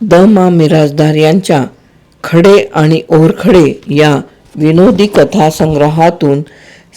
The मा मिराजदार यांच्या खडे आणि ओरखडे या विनोदी कथासंग्रहातून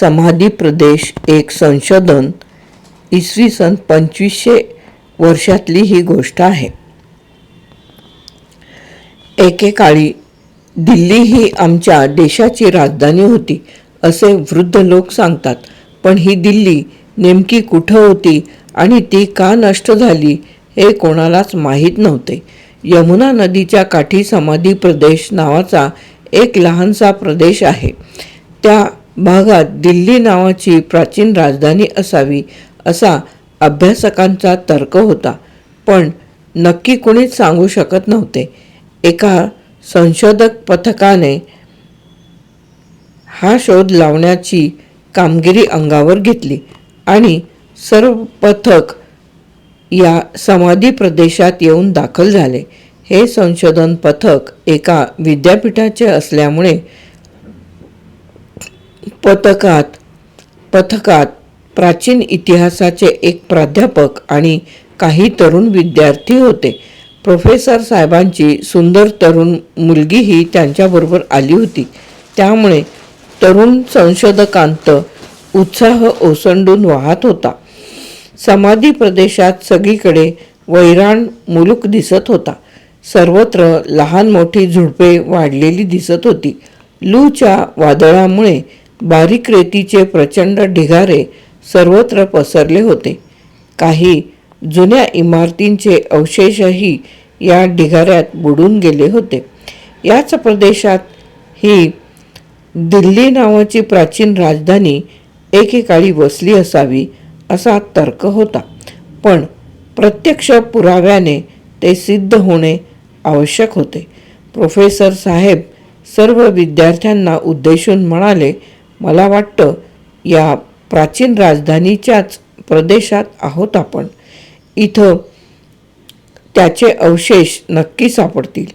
समाधी प्रदेश एक संशोधन इसवी सन पंचवीसशे वर्षातली ही गोष्ट आहे. एकेकाळी दिल्ली ही आमच्या देशाची राजधानी होती असे वृद्ध लोक सांगतात. पण ही दिल्ली नेमकी कुठं होती आणि ती का नष्ट झाली हे कोणालाच माहीत नव्हते. यमुना नदीच्या काठी समाधी प्रदेश नावाचा एक लहानसा प्रदेश आहे. त्या भागात दिल्ली नावाची प्राचीन राजधानी असावी असा अभ्यासकांचा तर्क होता. पण नक्की कोणीच सांगू शकत नव्हते. एका संशोधक पथकाने हा शोध लावण्याची कामगिरी अंगावर घेतली आणि सर्व पथक या समाधी प्रदेशात येऊन दाखल झाले. हे संशोधन पथक एका विद्यापीठाचे असल्यामुळे पथकात पथकात प्राचीन इतिहासाचे एक प्राध्यापक आणि काही तरुण विद्यार्थी होते. प्रोफेसर साहेबांची सुंदर तरुण मुलगीही त्यांच्याबरोबर आली होती. त्यामुळे तरुण संशोधकांत उत्साह ओसंडून वाहत होता. समाधी प्रदेशात सगळीकडे वैराण मुलूक दिसत होता. सर्वत्र लहान मोठी झुडपे वाढलेली दिसत होती. लूच्या वादळामुळे बारीक रेतीचे प्रचंड ढिगारे सर्वत्र पसरले होते. काही जुन्या इमारतींचे अवशेषही या ढिगाऱ्यात बुडून गेले होते. याच प्रदेशात ही दिल्ली नावाची प्राचीन राजधानी एकेकाळी वसली असावी असा तर्क होता. पण प्रत्यक्ष पुराव्याने ते सिद्ध होणे आवश्यक होते. प्रोफेसर साहेब सर्व विद्यार्थ्यांना उद्देशून म्हणाले मला वाटतं या प्राचीन राजधानीच्याच प्रदेशात आहोत आपण. इथं त्याचे अवशेष नक्की सापडतील.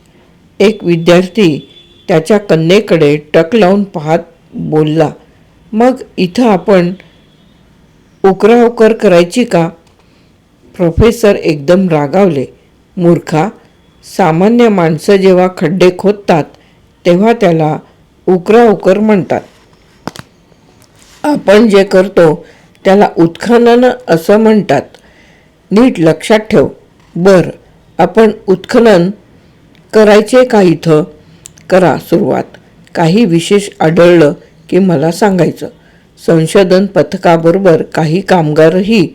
एक विद्यार्थी त्याच्या कन्येकडे टक लावून पाहत बोलला मग इथं आपण उकराउकर करायची का? प्रोफेसर एकदम रागावले. मूर्खा सामान्य माणसं जेव्हा खड्डे खोदतात तेव्हा त्याला उकराउकर म्हणतात. आपण जे करतो त्याला उत्खनन असं म्हणतात. नीट लक्षात ठेव. बर आपण उत्खनन करायचे का इथं? करा सुरुवात. काही विशेष आढळलं की मला सांगायचं. संशोधन पथकाबरोबर काही कामगारही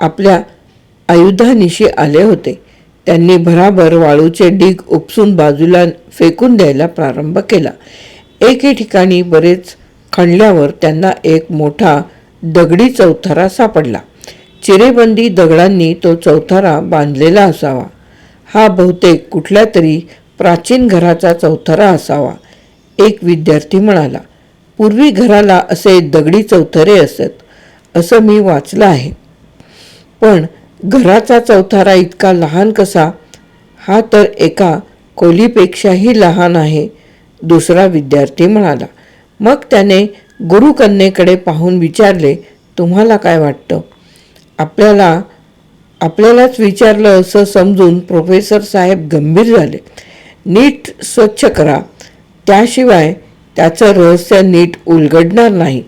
आपल्या आयुधानिशी आले होते. त्यांनी भराभर वाळूचे डीग उपसून बाजूला फेकून द्यायला प्रारंभ केला. एके ठिकाणी बरेच खणल्यावर त्यांना एक मोठा दगडी चौथारा सापडला. चिरेबंदी दगडांनी तो चौथारा बांधलेला असावा. हा बहुतेक कुठल्या तरी प्राचीन घराचा चौथारा असावा एक विद्यार्थी म्हणाला. पूर्वी घराला असे दगडी चौथरे असत असं मी वाचलं आहे. पण घराचा चौथारा इतका लहान कसा? हा तर एका कोलीपेक्षाही लहान आहे दुसरा विद्यार्थी म्हणाला. मग त्याने गुरुकन्येकडे पाहून विचारले तुम्हाला काय वाटतं? आपल्याला आपल्यालाच विचारलं असं समजून प्रोफेसर साहेब गंभीर झाले. नीट स्वच्छ करा. त्याशिवाय त्याचं रहस्य नीट उलगडणार नाही.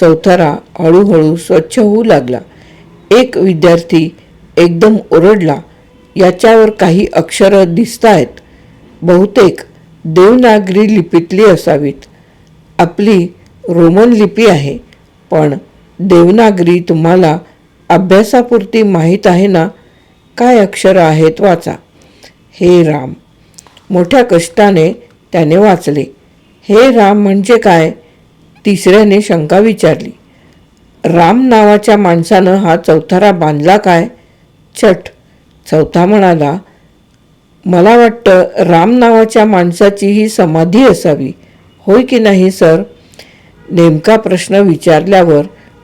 चौथरा हळूहळू स्वच्छ होऊ लागला. एक विद्यार्थी एकदम ओरडला याच्यावर काही अक्षरं दिसत आहेत बहुतेक देवनागरी लिपीतली असावीत. आपली रोमन लिपी आहे पण देवनागरी तुम्हाला अभ्यासापुरती माहीत आहे ना? काय अक्षरं आहेत वाचा. हे राम. मोठ्या कष्टाने त्याने वाचले. हे राम म्हणजे काय? तिसऱ्याने शंका विचारली. राम नावाच्या माणसानं हा चौथारा बांधला काय? छट चौथा म्हणाला मला वाटतं राम नावाच्या माणसाची ही समाधी असावी. होय की नाही सर? नेमका प्रश्न विचारल्यावर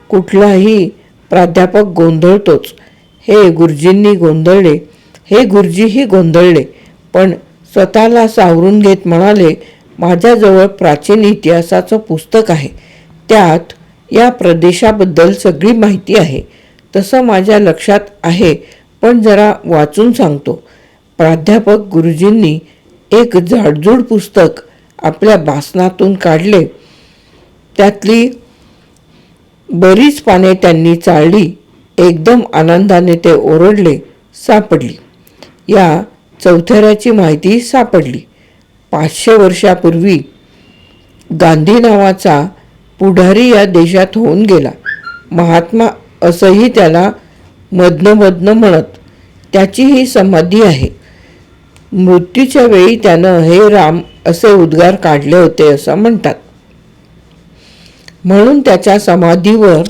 कुठलाही प्राध्यापक गोंधळतोच. हे गुरुजींनी गोंधळले. हे गुरुजीही गोंधळले. पण स्वतःला सावरून घेत म्हणाले माझ्याजवळ प्राचीन इतिहासाचं पुस्तक आहे. त्यात या प्रदेशाबद्दल सगळी माहिती आहे. तसं माझ्या लक्षात आहे पण जरा वाचून सांगतो. प्राध्यापक गुरुजींनी एक जाडजूड पुस्तक आपल्या बासनातून काढले. त्यातली बरीच पाने त्यांनी चाळली. एकदम आनंदाने ते ओरडले सापडली. या चौथऱ्याची माहिती सापडली. पाचशे वर्षापूर्वी गांधी नावाचा पुढारी या देशात होऊन गेला. महात्मा असंही त्याला मधनं मधनं म्हणत त्याची ही समाधी आहे. मृत्यूच्या वेळी त्यानं हे राम असे उद्गार काढले होते असं म्हणतात. म्हणून त्याच्या समाधीवर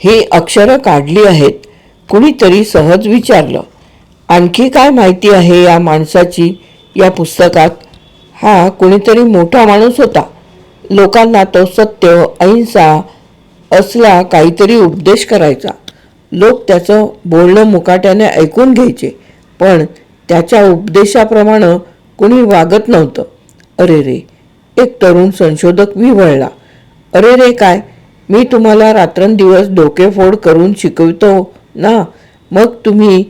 ही अक्षरं काढली आहेत. कुणीतरी सहज विचारलं आणखी काय माहिती आहे या माणसाची या पुस्तकात? हा कुणीतरी मोठा माणूस होता. लोकांना तो सत्य अहिंसा असला काहीतरी उपदेश करायचा. लोक त्याचं बोलणं मुकाट्याने ऐकून घ्यायचे पण त्याच्या उपदेशाप्रमाणे कुणी वागत नव्हतं. अरे रे एक तरुण संशोधक विवळला. अरे रे काय? मी तुम्हाला रात्रंदिवस डोकेफोड करून शिकवतो ना? मग तुम्ही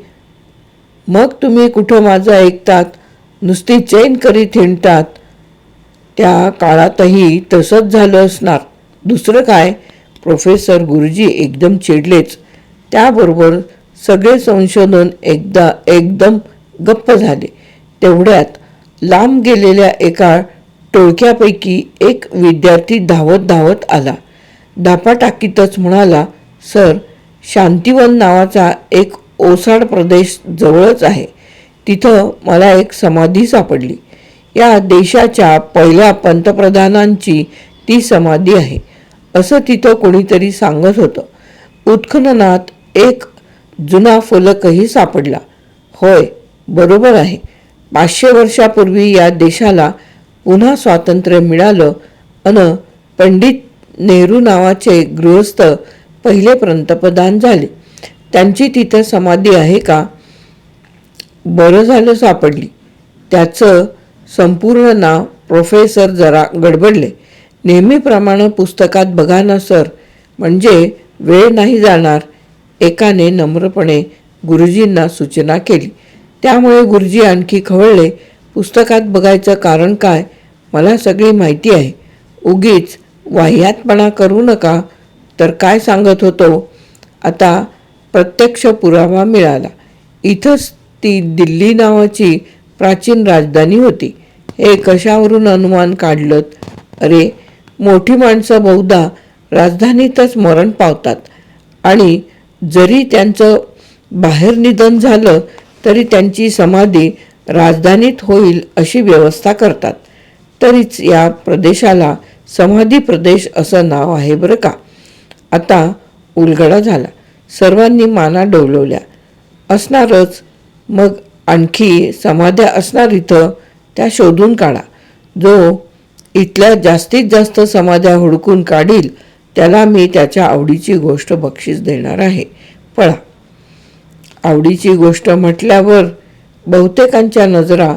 मग तुम्ही कुठं माझं ऐकतात? नुसती चैन करीत हिंडतात. त्या काळातही तसंच झालं असणार. दुसरं काय? प्रोफेसर गुरुजी एकदम चिडलेच. त्याबरोबर सगळे संशोधन एकदा एकदम गप्प झाले. तेवढ्यात लांब गेलेल्या एका टोळक्यापैकी एक विद्यार्थी धावत धावत आला. धापा टाकीतच म्हणाला सर शांतिवन नावाचा एक ओसाड प्रदेश जवळच आहे. तिथं मला एक समाधी सापडली. या देशाच्या पहिल्या पंतप्रधानांची ती समाधी आहे. असं तिथं कोणीतरी सांगत होतं. उत्खननात एक जुना फलकही सापडला. होय बरोबर आहे. पाचशे वर्षापूर्वी या देशाला पुन्हा स्वातंत्र्य मिळालं अन पंडित नेहरू नावाचे गृहस्थ पहिले पंतप्रधान झाले. त्यांची तिथं समाधी आहे का? बरं झालं सापडली. त्याचं संपूर्ण नाव प्रोफेसर जरा गडबडले. नेहमीप्रमाणे पुस्तकात बघा ना सर. म्हणजे वेळ नाही जाणार. एकाने नम्रपणे गुरुजींना सूचना केली. त्यामुळे गुरुजी आणखी खवळले पुस्तकात बघायचं कारण काय? मला सगळी माहिती आहे. उगीच वाह्यातपणा करू नका तर काय सांगत होतो? आता प्रत्यक्ष पुरावा मिळाला. इथंच ती दिल्ली नावाची प्राचीन राजधानी होती. हे कशावरून अनुमान काढलं अरे मोठी माणसं बहुधा राजधानीतच मरण पावतात. आणि जरी त्यांचं बाहेर निधन झालं तरी त्यांची समाधी राजधानीत होईल अशी व्यवस्था करतात. तरीच या प्रदेशाला समाधी प्रदेश असं नाव आहे बरं का. आता उलगडा झाला. सर्वांनी माना डोलवल्या. असणारच मग आणखी समाध्या असणार इथं त्या शोधून काढा. जो इथल्या जास्तीत जास्त समाध्या हुडकून काढील त्याला मी त्याच्या आवडीची गोष्ट बक्षीस देणार आहे. पळा. आवडीची गोष्ट म्हटल्यावर बहुतेकांच्या नजरा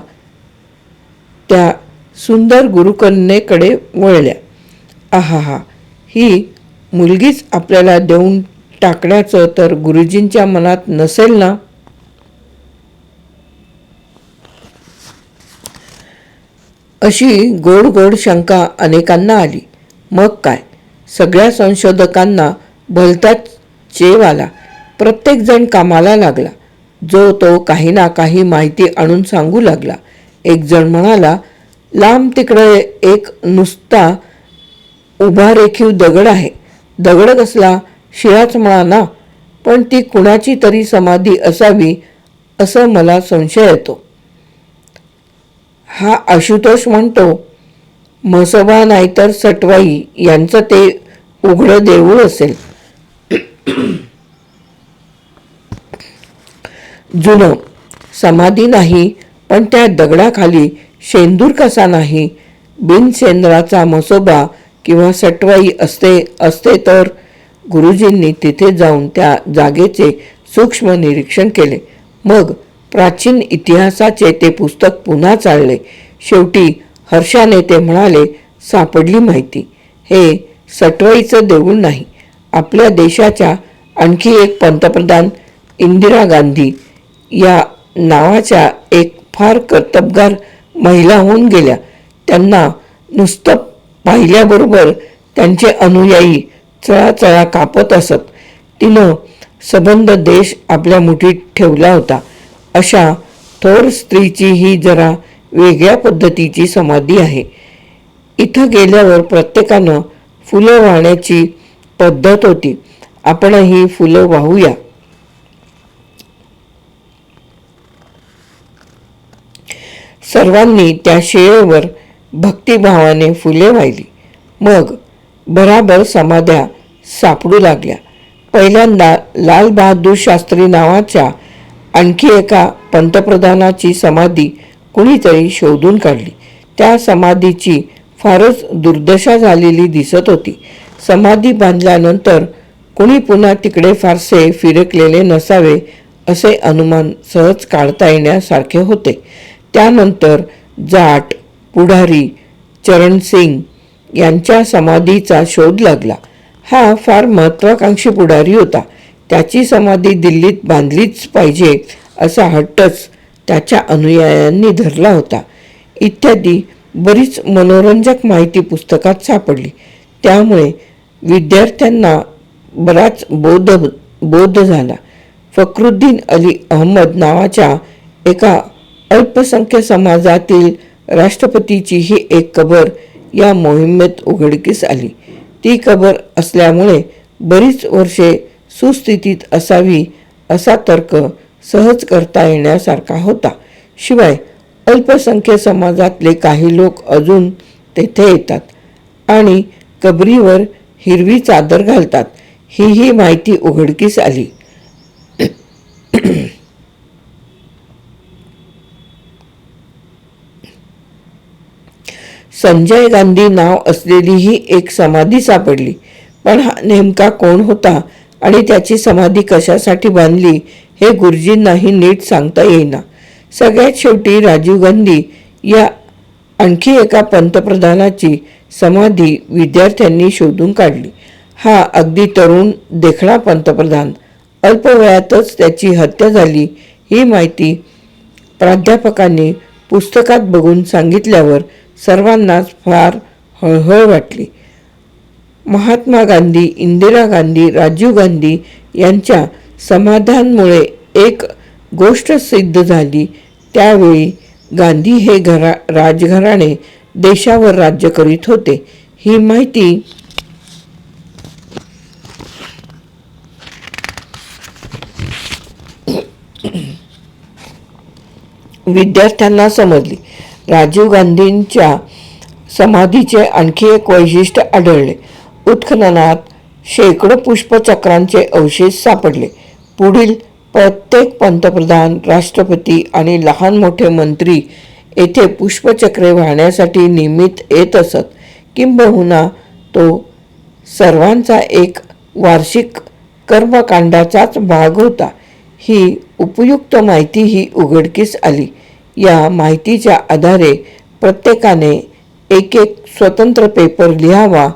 त्या सुंदर गुरुकन्येकडे वळल्या. आहा ही मुलगीच आपल्याला देऊन टाकण्याचं तर गुरुजींच्या मनात नसेल ना? अशी गोड गोड शंका अनेकांना आली. मग काय? सगळ्या संशोधकांना भलताच चेव आला. प्रत्येकजण कामाला लागला. जो तो काही ना काही माहिती आणून सांगू लागला. एकजण म्हणाला लांब तिकडे एक नुसता उभा रेखीव दगड आहे. दगड कसला? शिळाच म्हणा ना. पण ती कुणाची तरी समाधी असावी असं मला संशय येतो. हा आशुतोष म्हणतो म्हसोबा नाहीतर सटवाई यांचं ते उघडं देऊळ असेल. जुनं. समाधी नाही पण त्या दगडाखाली शेंदूर कसा नाही? बिनसेंद्राचा मसोबा किंवा सटवाई असते असते तर? गुरुजींनी तिथे जाऊन त्या जागेचे सूक्ष्म निरीक्षण केले. मग प्राचीन इतिहासाचे ते पुस्तक पुन्हा चालले. शेवटी हर्षाने ते म्हणाले सापडली माहिती. हे सटवाईचं देऊळ नाही. आपल्या देशाच्या आणखी एक पंतप्रधान इंदिरा गांधी या नावाच्या एक फार कर्तबगार महिला होऊन गेल्या. त्यांना नुसतं पाहिल्याबरोबर त्यांचे अनुयायी चळाचळा कापत असत. तिनं सबंध देश आपल्या मुठीत ठेवला होता. अशा थोर स्त्रीची ही जरा वेगळ्या पद्धतीची समाधी आहे. इथं गेल्यावर प्रत्येकानं फुलं वाहण्याची पद्धत होती. आपणही फुलं वाहूया. सर्वांनी त्या शिळेवर भक्तिभावाने फुले वाहिली. मग बराबर समाध्या सापडू लागल्या. पहिल्यांदा लालबहादूर शास्त्री नावाच्या आणखी एका पंतप्रधानाची समाधी कुणीतरी शोधून काढली. त्या समाधीची फारच दुर्दशा झालेली दिसत होती. समाधी बांधल्यानंतर कुणी पुन्हा तिकडे फारसे फिरकलेले नसावे असे अनुमान सहज काढता येण्यासारखे होते. त्यानंतर जाट पुढारी चरणसिंग यांच्या समाधीचा शोध लागला. हा फार महत्वाकांक्षी पुढारी होता. त्याची समाधी दिल्लीत बांधलीच पाहिजे असा हट्टच त्याच्या अनुयायांनी धरला होता. इत्यादी बरीच मनोरंजक माहिती पुस्तकात सापडली. त्यामुळे विद्यार्थ्यांना बराच बोध बोध झाला. फखरुद्दीन अली अहमद नावाच्या एका अल्पसंख्य समाजातील राष्ट्रपतीची ही एक कबर या मोहिमेत उघडकीस आली. ती कबर असल्यामुळे बरीच वर्षे सुस्थितीत असावी असा तर्क सहज करता येण्यासारखा होता. शिवाय अल्पसंख्य समाजातले काही लोक अजून तेथे येतात आणि कबरीवर हिरवी चादर घालतात. ही ही माहिती उघडकीस आली. संजय गांधी नाव असलेली ही एक समाधी सापडली. पण हा नेमका कोण होता आणि त्याची समाधी कशासाठी बांधली हे गुरुजींनाही नीट सांगता येईना. सगळ्यात शेवटी राजीव गांधी या आणखी एका पंतप्रधानाची समाधी विद्यार्थ्यांनी शोधून काढली. हा अगदी तरुण देखणा पंतप्रधान. अल्पवयातच त्याची हत्या झाली ही माहिती प्राध्यापकांनी पुस्तकात बघून सांगितल्यावर सर्वांनाच फार हळहळ वाटली. महात्मा गांधी इंदिरा गांधी राजीव गांधी यांच्या समाधानमुळे एक गोष्ट सिद्ध झाली. त्यावेळी गांधी हे घरा राजघराणे देशावर राज्य करीत होते. ही माहिती विद्यार्थ्यांना समजली. राजीव गांधींच्या समाधीचे आणखी एक वैशिष्ट्य आढळले. उत्खननात शेकडो पुष्पचक्रांचे अवशेष सापडले. पुढील प्रत्येक पंतप्रधान राष्ट्रपती आणि लहान मोठे मंत्री येथे पुष्पचक्रे वाहण्यासाठी नियमित येत असत. किंबहुना तो सर्वांचा एक वार्षिक कर्मकांडाचाच भाग होता. ही उपयुक्त माहिती ही उघडकीस आली. या माहितीच्या आधारे प्रत्येकाने एक एक स्वतंत्र पेपर लिहावा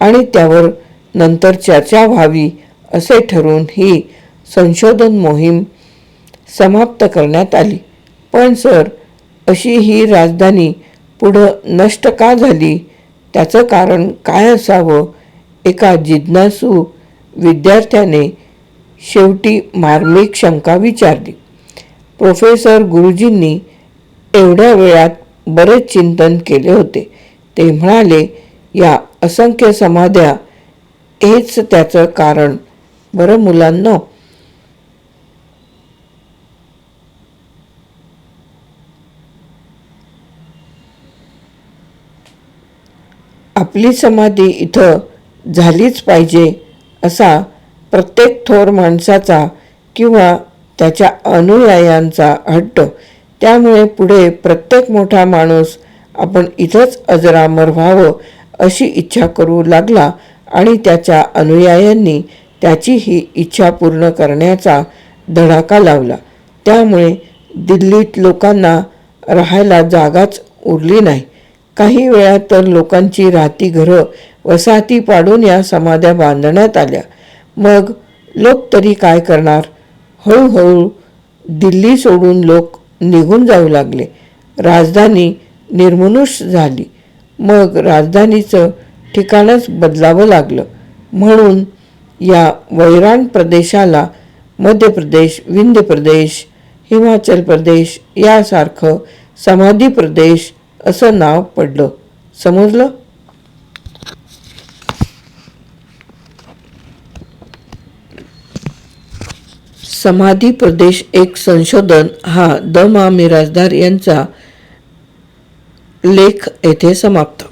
आणि त्यावर नंतर चर्चा व्हावी असे ठरून ही संशोधन मोहीम समाप्त करण्यात आली. पण सर अशी ही राजधानी पुढं नष्ट का झाली? त्याचं कारण काय असावं? एका जिज्ञासू विद्यार्थ्याने शेवटी मार्मिक शंका विचारली. प्रोफेसर गुरुजींनी एवढ्या वेळात बरेच चिंतन केले होते. ते म्हणाले या असंख्य समाध्या हेच त्याचं कारण. बरं मुलांना आपली समाधी इथं झालीच पाहिजे असा प्रत्येक थोर माणसाचा किंवा त्याच्या अनुयायांचा हट्ट त्यामुळे पुढे प्रत्येक मोठा माणूस आपण इथंच अजरामर व्हावं अशी इच्छा करू लागला आणि त्याच्या अनुयायांनी त्याची ही इच्छा पूर्ण करण्याचा धडाका लावला. त्यामुळे दिल्लीत लोकांना राहायला जागाच उरली नाही. काही वेळा तर लोकांची राहती घरं वसाहती पाडून या समाध्या बांधण्यात आल्या. मग लोक तरी काय करणार? हळूहळू दिल्ली सोडून लोक निघून जाऊ लागले. राजधानी निर्मनुष झाली. मग राजधानीचं ठिकाणच बदलावं लागलं. म्हणून या वैराण प्रदेशाला मध्य प्रदेश विंध्य प्रदेश हिमाचल प्रदेश यासारखं समाधी प्रदेश असं नाव पडलं. समजलं? समाधी प्रदेश एक संशोधन हा द मा मिराजदार यांचा लेख येथे समाप्त.